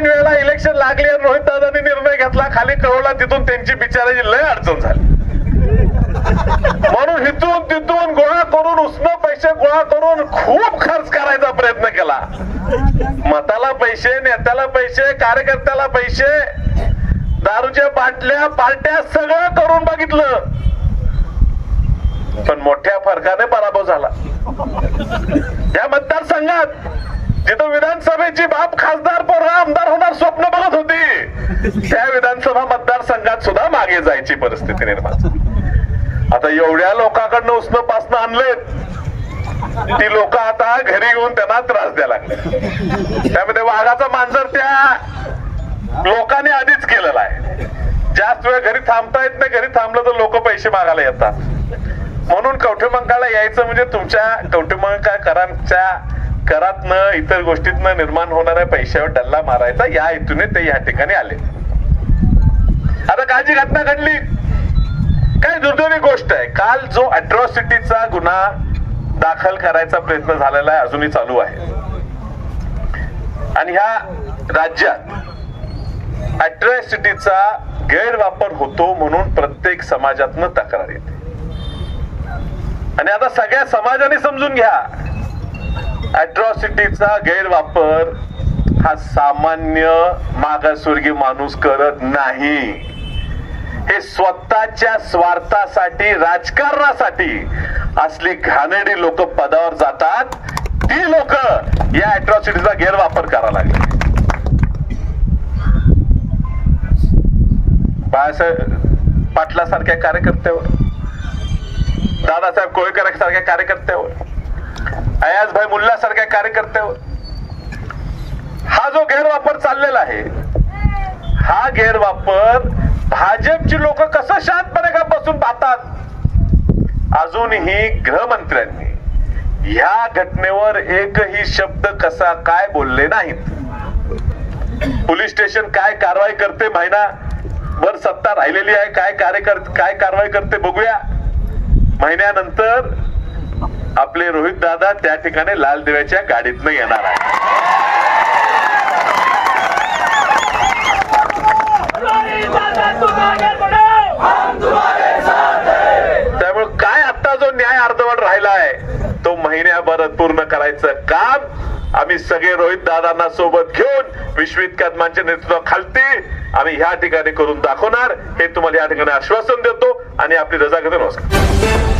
ऐन वेळेला इलेक्शन लागली आणि रोहित दादांनी निर्णय घेतला खाली कळवला तिथून त्यांची बिचाराची लय अडचण झाली. म्हणून हिथून तिथून गोळा करून उष्ण पैसे गोळा करून खूप खर्च करायचा प्रयत्न केला. मताला पैसे नेत्याला पैसे कार्यकर्त्याला पैसे दारूच्या बाटल्या पार्ट्या सगळं करून बघितलं. पण मोठ्या फरकाने पराभव झाला. या मतदारसंघात जिथं विधानसभेची बाप खासदार पर आमदार त्या विधानसभा मतदारसंघात सुद्धा मागे जायची परिस्थिती निर्माण आता एवढ्या लोकांकडनं उष्ण पासनं आणलेत ती लोक आता घरी येऊन त्यांना त्रास द्यायला लागले. त्यामध्ये वाघाचा मांजर त्या लोकांनी आधीच केलेला आहे. जास्त वेळ घरी थांबता येत नाही घरी थांबलं तर लोक पैसे मागायला येतात. म्हणून कवठेमंकाळला यायचं म्हणजे तुमच्या कवठेमंकाळ करांच्या करातनं इतर गोष्टीतनं निर्माण होणाऱ्या पैशावर डल्ला मारायचा या हेतूने ते या ठिकाणी आले. आता काळजी घटना घडली. काय दुर्दैवी गोष्ट आहे. काल जो अट्रॉसिटीचा गुन्हा दाखल करायचा प्रयत्न झालेला आहे अजूनही चालू आहे. आणि ह्या राज्यात अट्रॉसिटीचा गैरवापर होतो म्हणून प्रत्येक समाजातनं तक्रार येते. आणि आता सगळ्या समाजाने समजून घ्या. अॅट्रॉसिटीचा गैरवापर हा सामान्य मागासवर्गीय माणूस करत नाही. हे स्वतःच्या स्वार्थासाठी राजकारणासाठी असली घाणेरडी लोक पदावर जातात ती लोक या अॅट्रॉसिटीचा गैरवापर करायला लागले. बाळासाहेब पाटलासारख्या कार्यकर्त्यावर दादासाहेब कोळेकर सारख्या कार्यकर्त्यावर. अयाजभाई मुल्ला सारख्या कार्यकर्त्यावर हा जो गैरवापर चाललेला आहे हा गैरवापर भाजपची लोक कसं शांतपणे का बसून पाहतात? अजूनही गृहमंत्र्यांनी ह्या घटनेवर एकही शब्द कसा काय बोलले नाहीत. पोलीस स्टेशन काय कारवाई करते महिना? वर सत्ता राहिलेली आहे काय कार्यकर काय कारवाई करते बघूया. महिन्यानंतर आपले रोहित दादा त्या ठिकाणी लाल दिव्याच्या गाडीतनं येणार आहे त्यामुळे काय आता जो न्याय अर्धवट राहिला आहे तो महिन्याभरात पूर्ण करायचं काम आम्ही सगळे रोहित दादांना सोबत घेऊन विश्वित कदमांच्या नेतृत्वाखालती आम्ही ह्या ठिकाणी करून दाखवणार. हे तुम्हाला या ठिकाणी आश्वासन देतो आणि आपली रजा घेतो नमस्कार.